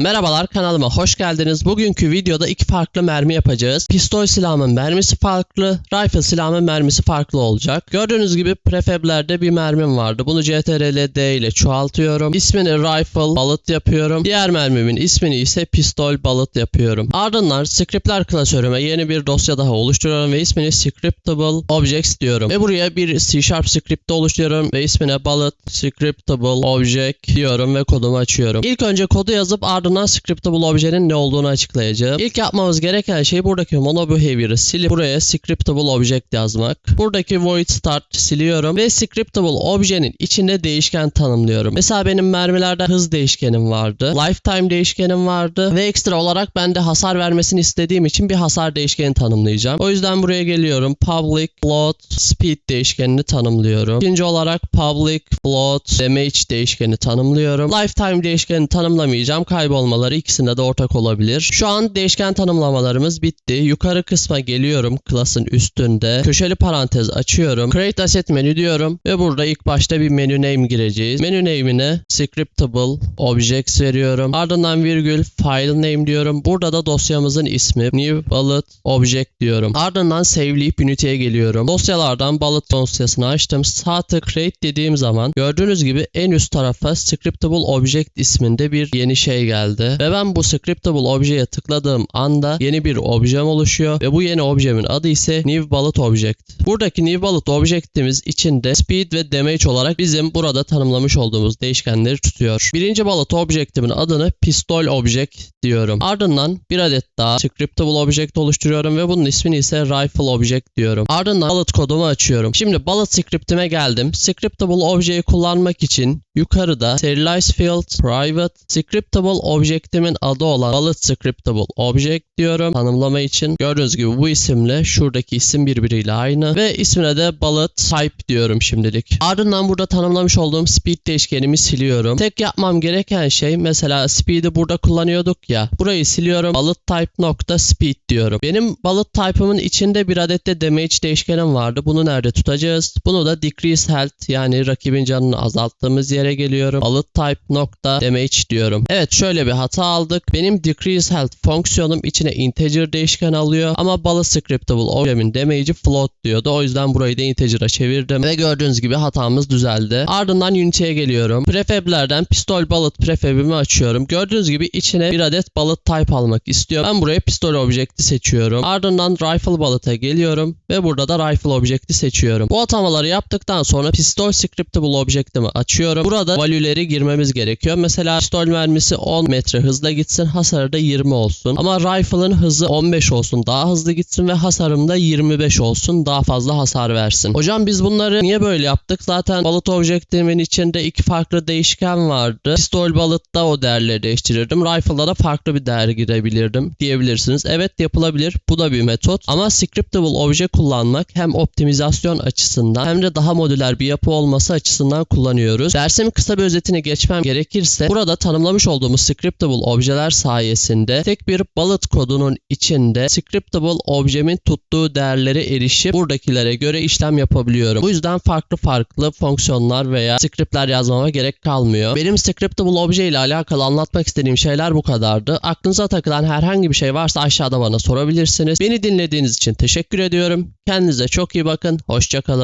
Merhabalar kanalıma hoş geldiniz. Bugünkü videoda iki farklı mermi yapacağız. Pistol silahımın mermisi farklı, rifle silahımın mermisi farklı olacak. Gördüğünüz gibi prefeblerde bir mermim vardı. Bunu CTRL D ile çoğaltıyorum. İsmini rifle bullet yapıyorum. Diğer mermimin ismini ise pistol bullet yapıyorum. Ardından scriptler klasörüme yeni bir dosya daha oluşturuyorum ve ismini scriptable objects diyorum. Ve buraya bir C Sharp script oluşturuyorum ve ismine bullet scriptable object diyorum ve kodumu açıyorum. İlk önce kodu yazıp ardından scriptable objenin ne olduğunu açıklayacağım. İlk yapmamız gereken şey buradaki mono behavior'ı silip buraya scriptable object yazmak. Buradaki void start siliyorum ve scriptable objenin içinde değişken tanımlıyorum. Mesela benim mermilerde hız değişkenim vardı. Lifetime değişkenim vardı ve ekstra olarak ben de hasar vermesini istediğim için bir hasar değişkeni tanımlayacağım. O yüzden buraya geliyorum. Public float speed değişkenini tanımlıyorum. İkinci olarak public float damage değişkeni tanımlıyorum. Lifetime değişkenini tanımlamayacağım. Kaybolmaları ikisinde de ortak olabilir. Şu an değişken tanımlamalarımız bitti. Yukarı kısma geliyorum class'ın üstünde. Köşeli parantez açıyorum. Create asset menü diyorum ve burada ilk başta bir menü name gireceğiz. Menü name'ine scriptable objects veriyorum. Ardından virgül file name diyorum. Burada da dosyamızın ismi new bullet object diyorum. Ardından save'leyip unity'ye geliyorum. Dosyalardan bullet dosyasını açtım. Sağ tık create dediğim zaman gördüğünüz gibi en üst tarafa scriptable object isminde bir yeni şey geldi. Ve ben bu scriptable objeye tıkladığım anda yeni bir objem oluşuyor ve bu yeni objemin adı ise new bullet object. Buradaki new bullet object'imiz içinde speed ve damage olarak bizim burada tanımlamış olduğumuz değişkenleri tutuyor. Birinci bullet object'imin adını pistol object diyorum. Ardından bir adet daha scriptable object oluşturuyorum ve bunun ismini ise rifle object diyorum. Ardından bullet kodumu açıyorum. Şimdi bullet script'ime geldim. Scriptable objeyi kullanmak için yukarıda serialize field private scriptable object'imin adı olan bullet scriptable object diyorum tanımlama için. Gördüğünüz gibi bu isimle şuradaki isim birbiriyle aynı ve ismine de bullet type diyorum şimdilik. Ardından burada tanımlamış olduğum speed değişkenimi siliyorum. Tek yapmam gereken şey mesela speed'i burada kullanıyorduk ya. Burayı siliyorum. Bullet type nokta speed diyorum. Benim bullet type'ımın içinde bir adet de damage değişkenim vardı. Bunu nerede tutacağız? Bunu da decrease health yani rakibin canını azalttığımız yere geliyorum. Bullet type nokta damage diyorum. Evet şöyle bir hata aldık. Benim decrease health fonksiyonum içine integer değişken alıyor ama bullet scriptable objemin damage'i float diyordu. O yüzden burayı da integer'a çevirdim ve gördüğünüz gibi hatamız düzeldi. Ardından unity'ye geliyorum. Prefab'lerden pistol bullet prefab'imi açıyorum. Gördüğünüz gibi içine bir adet bullet type almak istiyor. Ben buraya pistol object'i seçiyorum. Ardından rifle bullet'a geliyorum ve burada da rifle object'i seçiyorum. Bu atamaları yaptıktan sonra pistol scriptable object'imi açıyorum. Burada value'leri girmemiz gerekiyor. Mesela pistol mermisi 10 metre hızla gitsin, hasarı da 20 olsun. Ama rifle'ın hızı 15 olsun, daha hızlı gitsin ve hasarım da 25 olsun, daha fazla hasar versin. Hocam biz bunları niye böyle yaptık? Zaten bullet object'imin içinde iki farklı değişken vardı. Pistol bullet'ta o değerleri değiştirirdim. Rifle'da da farklı bir değer girebilirdim diyebilirsiniz. Evet yapılabilir. Bu da bir metot. Ama scriptable obje kullanmak hem optimizasyon açısından hem de daha modüler bir yapı olması açısından kullanıyoruz. Dersimin kısa bir özetini geçmem gerekirse burada tanımlamış olduğumuz scriptable objeler sayesinde tek bir bullet kodunun içinde scriptable objemin tuttuğu değerlere erişip buradakilere göre işlem yapabiliyorum. Bu yüzden farklı farklı fonksiyonlar veya scriptler yazmama gerek kalmıyor. Benim scriptable obje ile alakalı anlatmak istediğim şeyler bu kadardı. Aklınıza takılan herhangi bir şey varsa aşağıda bana sorabilirsiniz. Beni dinlediğiniz için teşekkür ediyorum. Kendinize çok iyi bakın. Hoşçakalın.